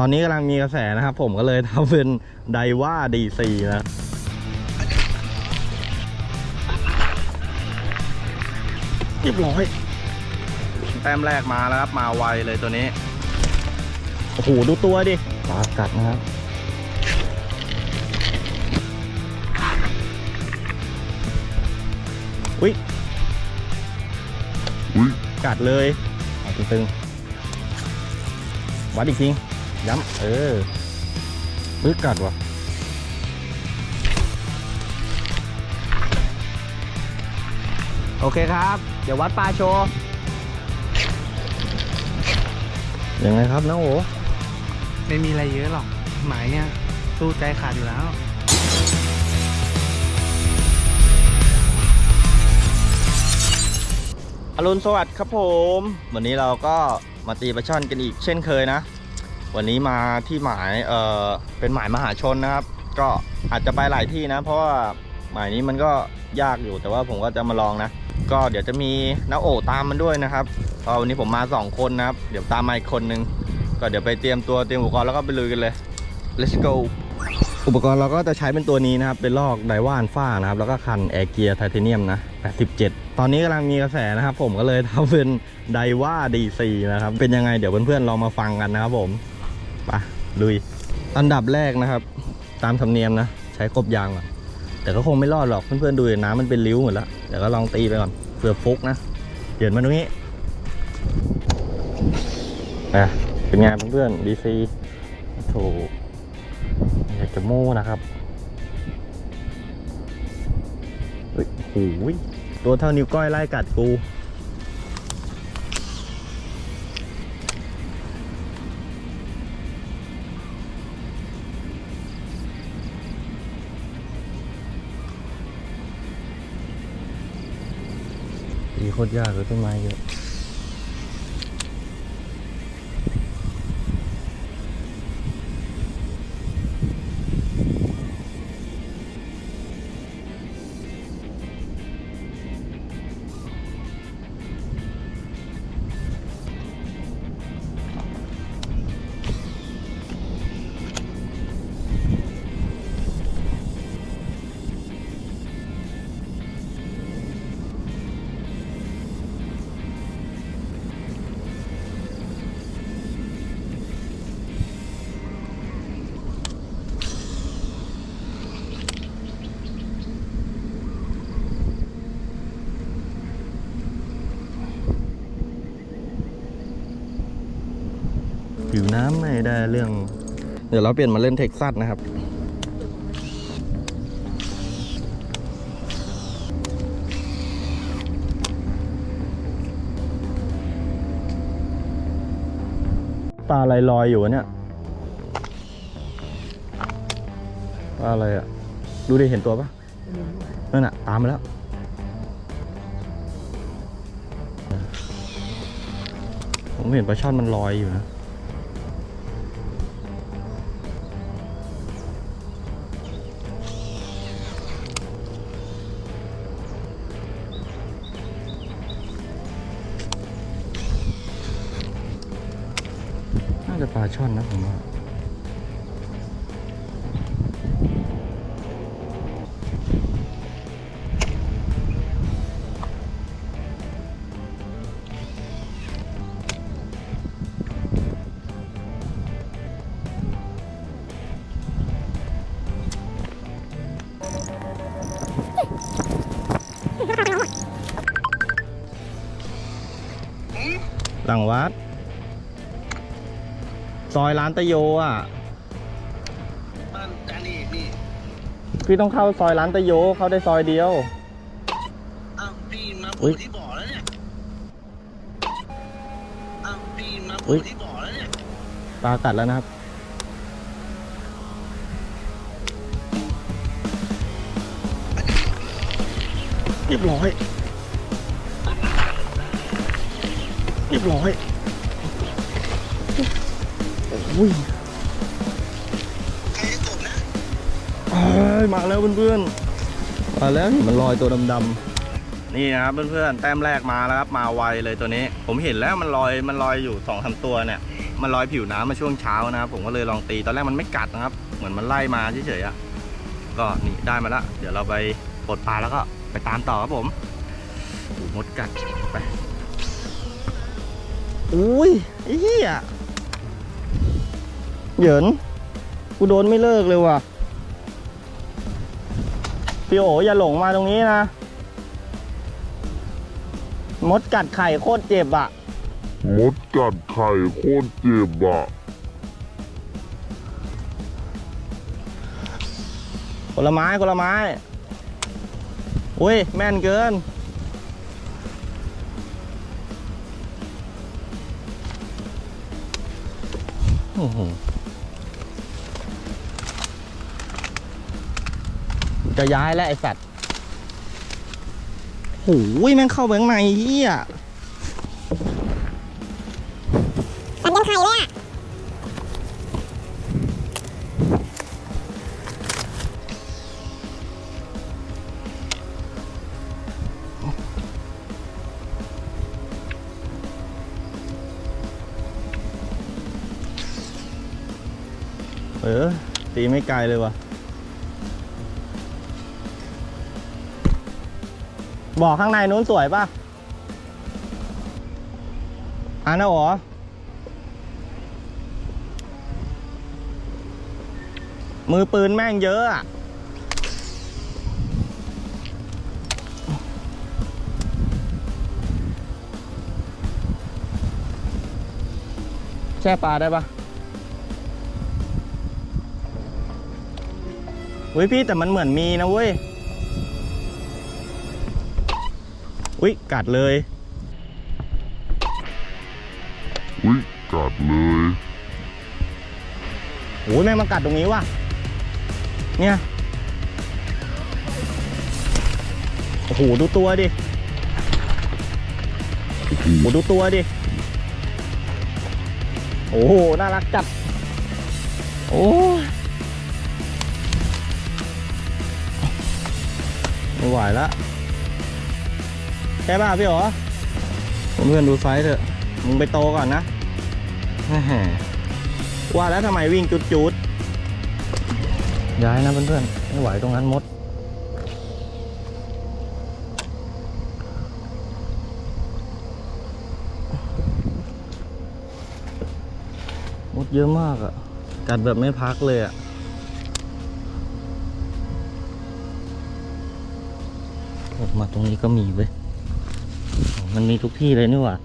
ตอนนี้กำลังมีกระแสนะครับ ผมก็เลยทำเป็นไดว่าดีซีนะเรียบร้อย แต้มแรกมาแล้วครับ มาไวเลยตัวนี้ โอ้โห ดูตัวดิปลากัดนะครับอุ้ยกัดเลยเอาตึงๆวัดอีกที ย้ำเออปึ๊กกัดวะโอเคครับ เดี๋ยววัดปลาโชว์ยังไงครับน้าโอไม่มีอะไรเยอะหรอก หมายเนี่ย สู้ใจขาดอยู่แล้ว อรุณสวัสดิ์ครับผม วันนี้เราก็มาตีปลาช่อนกันอีกเช่นเคยนะ วันนี้มาที่หมายเออเป็นหมายมหาชนนะครับ ก็อาจจะไปหลายที่นะ เพราะว่าหมายนี้มันก็ยากอยู่แต่ว่าผมก็จะมาลองนะ ก็เดี๋ยวจะมีน้าโอตามมันด้วยนะครับวันนี้ผมมาสองคนนะครับ เดี๋ยวตามมาอีกคนนึงก็เดี๋ยวไปเตรียมตัวเตรียมอุปกรณ์แล้วก็ไปลุยกันเลย let's go อุปกรณ์เราก็จะใช้เป็นตัวนี้นะครับ เป็นลอกไดว่านฝ้านะครับ แล้วก็คันแอร์เกียร์ไทเทเนียมนะ 87 ตอนนี้กำลังมีกระแสนะครับ ผมก็เลยทำเป็นไดว่าดีซีนะครับ เป็นยังไงเดี๋ยวเพื่อนๆลองมาฟังกันนะครับผม ลุย อันดับแรกนะครับ ตามธรรมเนียมนะ ใช้กบยางก่อนแต่ก็คงไม่รอดหรอกเพื่อนๆดูน้ำมันเป็นริ้วหมดแล้วเดี๋ยวก็ลองตีไปก่อนเผื่อฟุกนะเดี๋ยวมาตรงนี้อะเป็นไงเพื่อนๆดีซีโถอยากจะโม้นะครับเฮ้ยโอ้ยตัวเท่านิ้วก้อยไล่กัดกู คตรยากเลยต้นไม้เยอะ น้ำไม่ได้เรื่อง เดี๋ยวเราเปลี่ยนมาเล่นเท็กซัสนะครับ ปลาอะไรลอยอยู่วะเนี่ย ปลาอะไรอะดูได้เห็นตัวปะนั่นอะตามมาแล้วผมเห็นปลาช่อนมันลอยอยู่นะาช่อนนะผมว่าหลังวัด ซอยร้านตะโยอะบ้านจานี่นี่พี่ต้องเข้าซอยร้านตะโยเข้าได้ซอยเดียว อ้าวพี่มาอุ๊ปูยที่บ่อแล้วเนี่ยอ้าวพี่มาอุ๊ปูยที่บ่อแล้วเนี่ยปลากัดแล้วนะครับ เรียบร้อย เรียบร้อย โอ้ยใครจะตกนะเอ้ยมาแล้วเพื่อนๆ มาแล้วเห็นมันลอยตัวดำๆ นี่นะครับเพื่อนๆ แต้มแรกมาแล้วครับ มาไวเลยตัวนี้ ผมเห็นแล้วมันลอย มันลอยอยู่สองสามตัวเนี่ย มันลอยผิวน้ำมาช่วงเช้านะครับ ผมก็เลยลองตี ตอนแรกมันไม่กัดนะครับ เหมือนมันไล่มาเฉยๆอะก็นี่ได้มาละเดี๋ยวเราไปปลดปลาแล้วก็ไปตามต่อครับผมโอ้โหมดกัดไป อุ้ยไอ้เหี้ย เหยินกูโดนไม่เลิกเลยว่ะพี่โออย่าหลงมาตรงนี้นะ มดกัดไข่โคตรเจ็บอะมดกัดไข่โคตรเจ็บอะคนละไม้คนละไม้ อุ้ย แม่นเกินโอ้ จะย้ายแล้วไอสัตว์โอ้ยแม่งเข้าไปข้างในเฮียตัดยังไข่เลยอะเออตีไม่ไกลเลยว่ะ บอกข้างในนู้นสวยป่ะอ่านนะหรอมือปืนแม่งเยอะอะแช่ปลาได้ปะเฮ้ยพี่แต่มันเหมือนมีนะเว้ย อุ้ยกัดเลย อุ้ยกัดเลยโอ้ยแม่งมากัดตรงนี้ว่ะ เนี่ย โอ้โห ดูตัวดิ โอ้โห ดูตัวดิ โอ้โห น่ารักจัด โอ้ยไม่ไหวละ ใช่ป่ะพี่หรอเพื่อนๆดูไซส์เถอะมึงไปโตก่อนนะแหม่ว่าแล้วทำไมวิ่งจุดจุดๆย้ายนะเพื่อนๆไม่ไหวตรงนั้นมด มดเยอะมากอะ่ะ กัดแบบไม่พักเลยอะ่ะออกมาตรงนี้ก็มีเว้ยอ๋อ มันมีทุกที่เลยนี่หว่า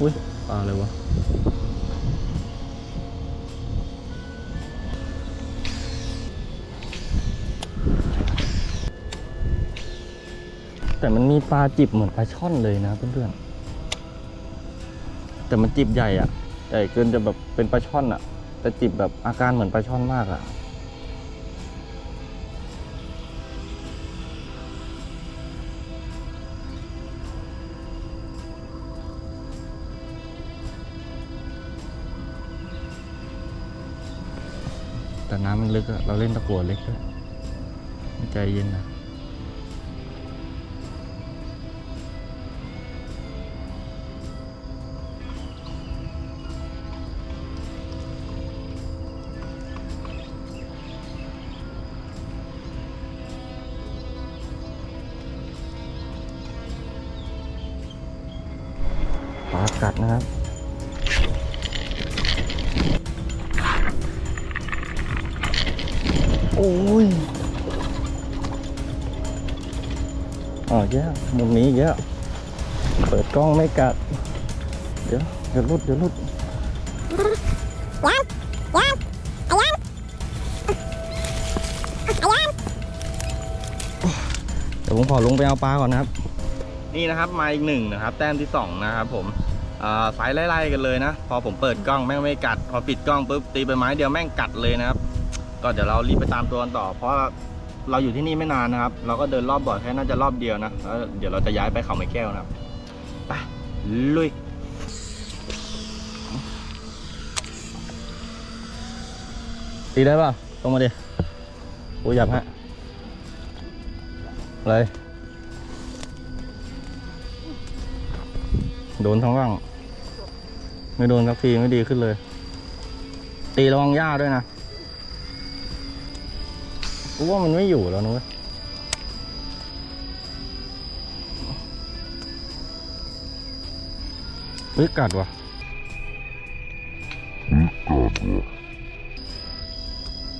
อุ้ยปลาอะไรวะแต่มันมีปลาจิบเหมือนปลาช่อนเลยนะเพื่อนๆ แต่มันจิบใหญ่อะใหญ่เกินจะแบบเป็นปลาช่อนอะแต่จิบแบบอาการเหมือนปลาช่อนมากอะ น้ำมันลึกอะเราเล่นตะกั่วเล็กด้วยใจเย็นนะปลากัดนะครับ อ๋อแย่มุมนี้แย่เปิดกล้องไม่กัด เดี๋ยวเดี๋ยวรุดเดี๋ยวรุดยังยังอายังอายังเดี๋ยวผมขอลงไปเอาปลาก่อนนะครับ นี่นะครับมาอีกหนึ่งนะครับ แต้มที่สองนะครับ ผมอ่าสายไล่ๆกันเลยนะ พอผมเปิดกล้องแม่งไม่กัด พอปิดกล้องปุ๊บตีไปไม้เดียวแม่งกัดเลยนะครับ ก็เดี๋ยวเรารีบไปตามตัวกันต่อ เพราะ เราอยู่ที่นี่ไม่นานนะครับ เราก็เดินรอบบ่อแค่น่าจะรอบเดียวนะแล้วเดี๋ยวเราจะย้ายไปเขาไม้แก้วนะครับไปลุยตีได้ป่ะตรงมาดิกูหยับฮะเลยโดนทั้งว่าง ไม่โดนสักทีไม่ดีขึ้นเลย ตีระวังหญ้าด้วยนะ กูว่ามันไม่อยู่แล้วนุ้ยเฮ้ยกัดว่ะ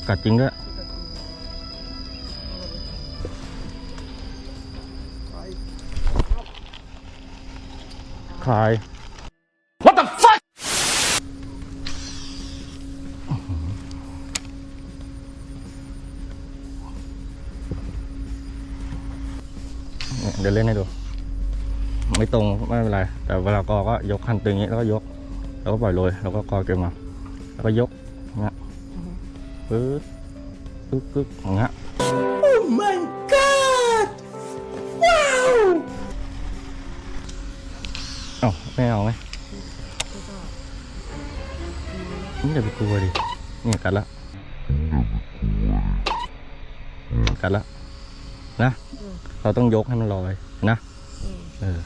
กัดจริงด้วยคลาย เดี๋ยวเล่นให้ดู ไม่ตรงไม่เป็นไร แต่เวลากอก็ยกคันตึงอย่างนี้แล้วก็ยก แล้วก็ปล่อยโรยแล้วก็กอเก็บมา แล้วก็ยกอย่างเงี้ยปึ๊บปึ๊บปึ๊บอย่างเงี้ยเอ้าไม่เอาไหมนี่อย่าไปกลัวดิเนี่ยกัดละกัดละนะ เราต้องยกให้มันลอยนะเออ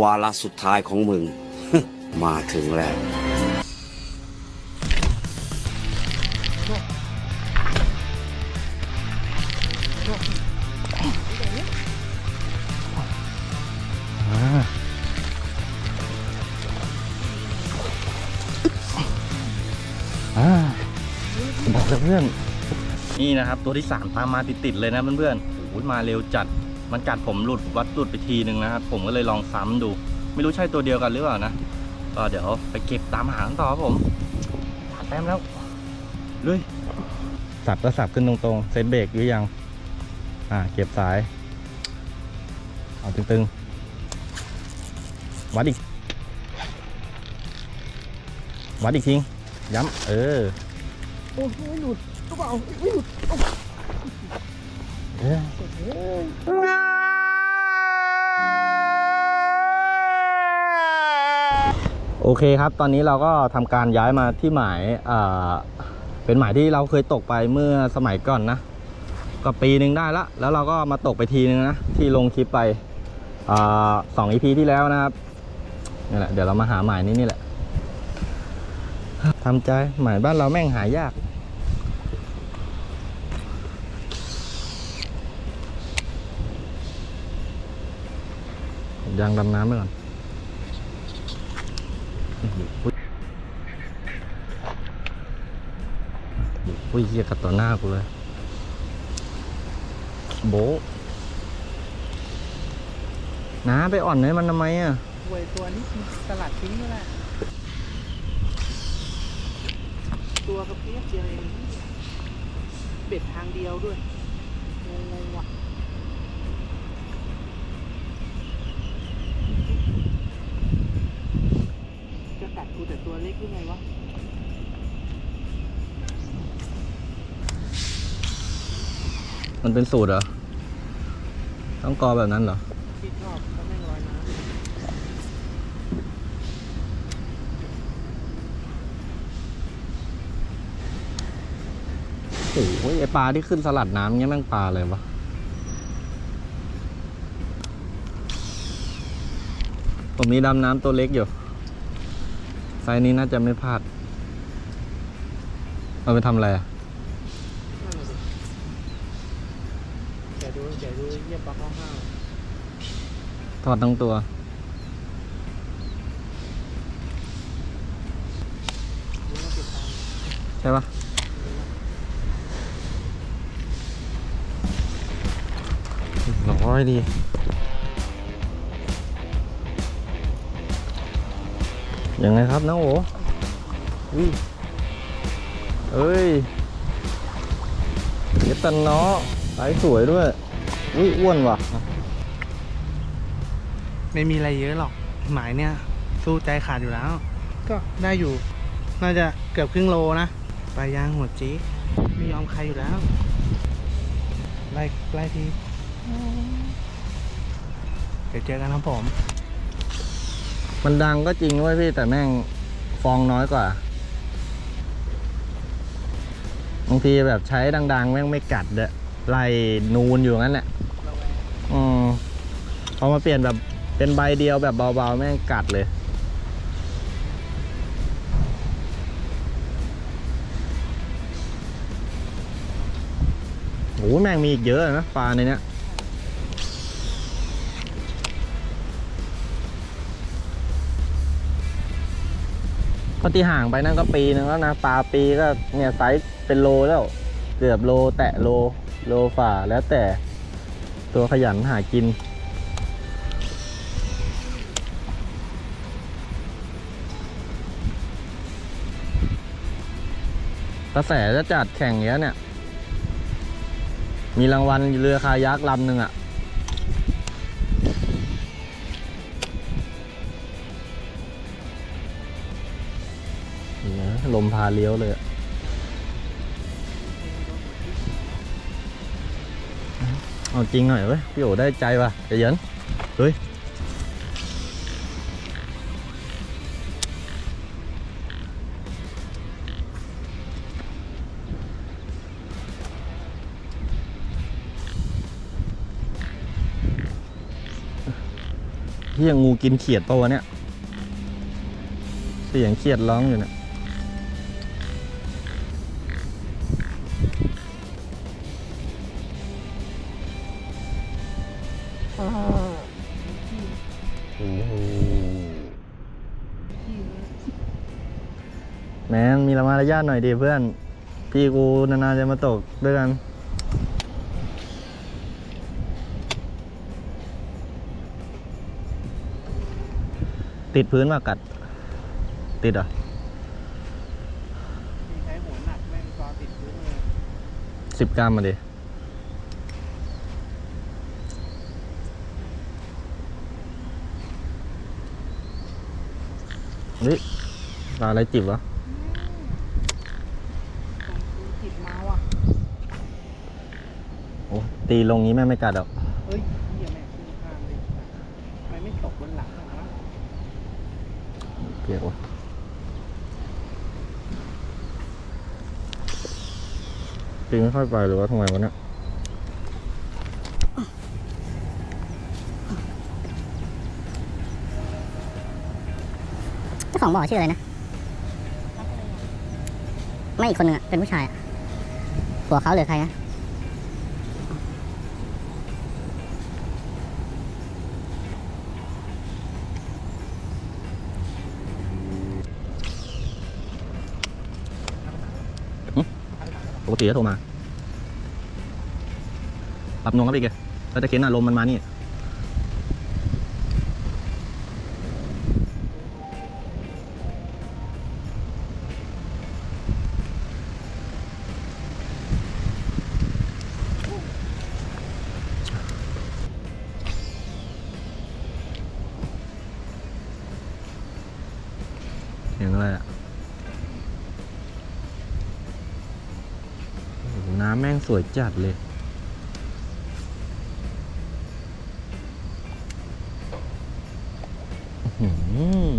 วาระสุดท้ายของมึง มาถึงแล้ว อกแล้วเพื่อนนี่นะครับ ตัวที่สามตามมาติดๆเลยนะเพื่อนๆโอ้ยมาเร็วจัดมันกัดผมหลุดวัดหลุดไปทีหนึ่งนะครับ ผมก็เลยลองซ้ำดู ไม่รู้ใช่ตัวเดียวกันหรือเปล่านะก็เดี๋ยวไปเก็บตามหากันต่อครับผมตัดแต้มแล้วลุยสับก็สับขึ้นตรงๆเซตเบรกหรือยัง อ่า เก็บสาย เอาตึงๆวัดอีกวัดอีกทีย้ำเออ โอ้ไม่หลุดก็เปล่าไม่หลุดโอเคครับ ตอนนี้เราก็ทำการย้ายมาที่หมายอ่าเป็นหมายที่เราเคยตกไปเมื่อสมัยก่อนนะก็ปีหนึ่งได้ละ แล้วเราก็มาตกไปทีนึงนะ ที่ลงคลิปไปอสองอีพีที่แล้วนะครับนี่แหละเดี๋ยวเรามาหาหมายนี้นี่แหละทำใจหมายบ้านเราแม่งหายาก ยางดำน้ำไปก่อนอุ้ยอุ้ยเหี้ยกัดต่อหน้ากูเลย โบน้าไปอ่อนให้มันทำไมอะหวยตัวนี้สลัดทิ้งก็ได้ตัวกระเพี้ยเดียวเอง เบ็ดทางเดียวด้วยงงว่ะกัดกูแต่ตัวเล็กยังไงวะมันเป็นสูตรเหรอ ต้องกอแบบนั้นเหรอที่ชอบก็ไม่งลอยน้ำโอ้ยไอปลาที่ขึ้นสลัดน้ำเงี้ยแม่งปลาอะไรวะผมมีดำน้ำตัวเล็กอยู่ ไซส์นี้น่าจะไม่พลาด เอาไปทำอะไรอะนั่นน่ะดิเดี๋ยวดูเดี๋ยวดูเยี่ยปลาข้าวห้าวทอดทั้งตัว ดูว่าติดตามใช่ปะร้อยดี ยังไงครับน้าโออุ้ยเอ้ยเยตันเนาะสายสวยด้วยอุ้ยอ้วนว่ะ ไม่มีอะไรเยอะหรอก หมายเนี่ย สู้ใจขาดอยู่แล้ว ก็ได้อยู่ น่าจะเกือบครึ่งโลนะปลายางหัวจี๊ดไม่ยอมใครอยู่แล้ว ไล่ไล่ที เดี๋ยวเจอกันครับผม มันดังก็จริงเว้ยพี่แต่แม่งฟองน้อยกว่าบางทีแบบใช้ดัง ๆ แม่งไม่กัดเด้อไล่นูนอยู่งั้นแหละเราพอมาเปลี่ยนแบบเป็นใบเดียวแบบเบาๆ แม่งกัดเลย โอ้แม่งมีอีกเยอะนะปลาในเนี้ย ก็ที่ห่างไปนั่นก็ปีนึงแล้วนะปลาปีก็เนี่ยไซส์เป็นโลแล้ว เกือบโลแตะโลโลฝ่าแล้วแต่ตัวขยันหากิน กระแสจะจัดแข่งเนี้ยเนี่ย มีรางวัลเรือคายักลำหนึ่งอะ่ะ ลมพาเลี้ยวเลยอะเอาจริงหน่อยเว้ยพี่โอได้ใจว่ะใจเย็นเฮ้ยที่ยังงูกินเขียดปะวะเนี่ยเสียงเขียดร้องอยู่เนี่ยารยาทหน่อยดิเพื่อน พี่กูนานๆจะมาตกด้วยกัน ติดพื้นมากัด ติดเหรอะมีใช้หัวหนักแม่งกอติดพื้นเลยสิบกรัมมาดิ เฮ้ยปลาอะไรจิบวะ จิบมาว่ะ โอ้ ตีลงนี้แม่ไม่กัดหรอกเฮ้ยเหี้ยแม่งขึ้นข้างเลยทำไมไม่ตกบนหลังหรอวะเปียกวะตีไม่ค่อยไปหรือว่าทำไมวะเนี่ยเจ้าของบ่อชื่ออะไรนะ ไม่อีกคนนึงอะเป็นผู้ชายอะผัวเขาหรือใครนะ กติก็โทรมา ปรับนวงครับอีกแกแล้วจะเข็นอารมณ์มันมานี่เสียงไรอะ โอ้โหน้ำแม่ง สวยจัดเลยอื้อหือ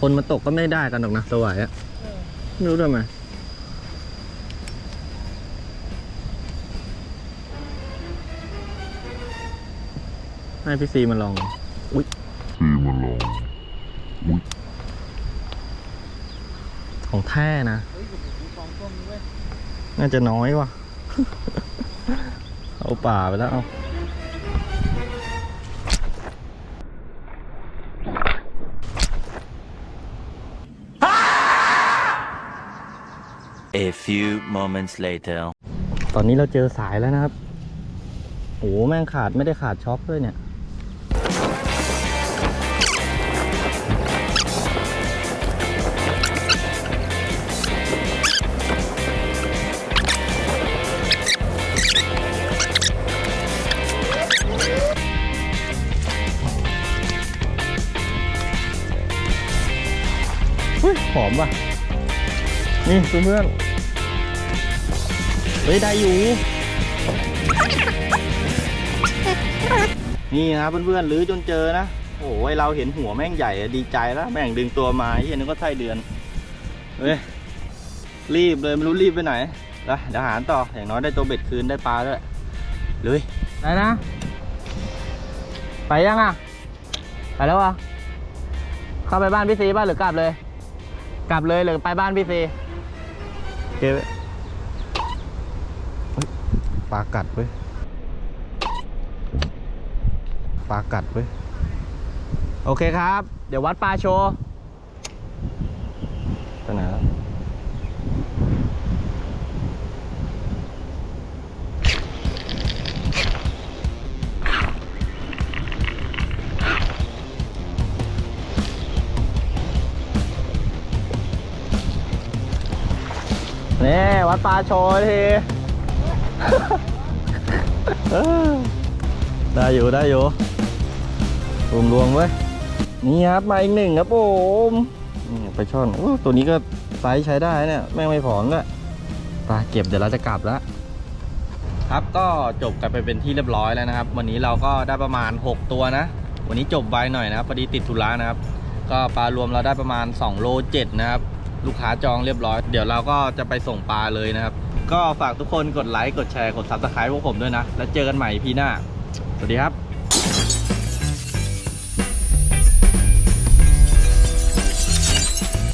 คนมาตกก็ไม่ได้กันหรอกนะสวายอะไม่รู้ทำไมให้พี่ซีมาลอง อุ้ย ซีมาลอง ของแท้นะเฮ้ยโอ้โหมีฟองส้มด้วยน่าจะน้อยว่ะ เอาป่าไปแล้วเอา A few moments later. ตอนนี้เราเจอสายแล้วนะครับ โอ้โหแม่งขาดไม่ได้ขาดช็อคด้วยเนี่ย นี่เพื่อนๆเฮ้ยได้อยู่ นี่นะเพื่อนๆรื้อจนเจอนะ โอ้ยเราเห็นหัวแม่งใหญ่ดีใจแล้วแม่งดึงตัวมาเหี้ยนึกว่าไส้เดือนเฮ้ยรีบเลยไม่รู้รีบไปไหนแล้วเดี๋ยวหารต่ออย่างน้อยได้ตัวเบ็ดคืนได้ปลาด้วยเลยได้นะ ไปยังอะ ไปแล้วอะเข้าไปบ้านพี่ซีบ้านหรือกลับเลย กลับเลยหรือไปบ้านพี่ซี เคเว้ยเฮ้ยปลากัดเว้ยปลากัดเว้ย โอเคครับ เดี๋ยววัดปลาโชว์ ปลาโชว์ทีได้อยู่ได้อยู่รวมรวมๆเว้นี่ครับมาอีกหนึ่งครับผมไปลาช่อนอตัวนี้ก็ไซส์ใช้ได้เนี่ย แม่งไม่ผอมด้วยปลาเก็บเดี๋ยวเราจะกลับแล้วครับก็จบกันไปเป็นที่เรียบร้อยแล้วนะครับ วันนี้เราก็ได้ประมาณ 6 ตัวนะ วันนี้จบไวหน่อยนะครับพอดีติดธุระนะครับ ก็ปลารวมเราได้ประมาณ2โล7นะครับ ลูกค้าจองเรียบร้อย เดี๋ยวเราก็จะไปส่งปลาเลยนะครับ ก็ฝากทุกคนกดไลค์ กดแชร์ กดซับสไคร b e พวกผมด้วยนะ แล้วเจอกันใหม่พีหน้า สวัสดีครับ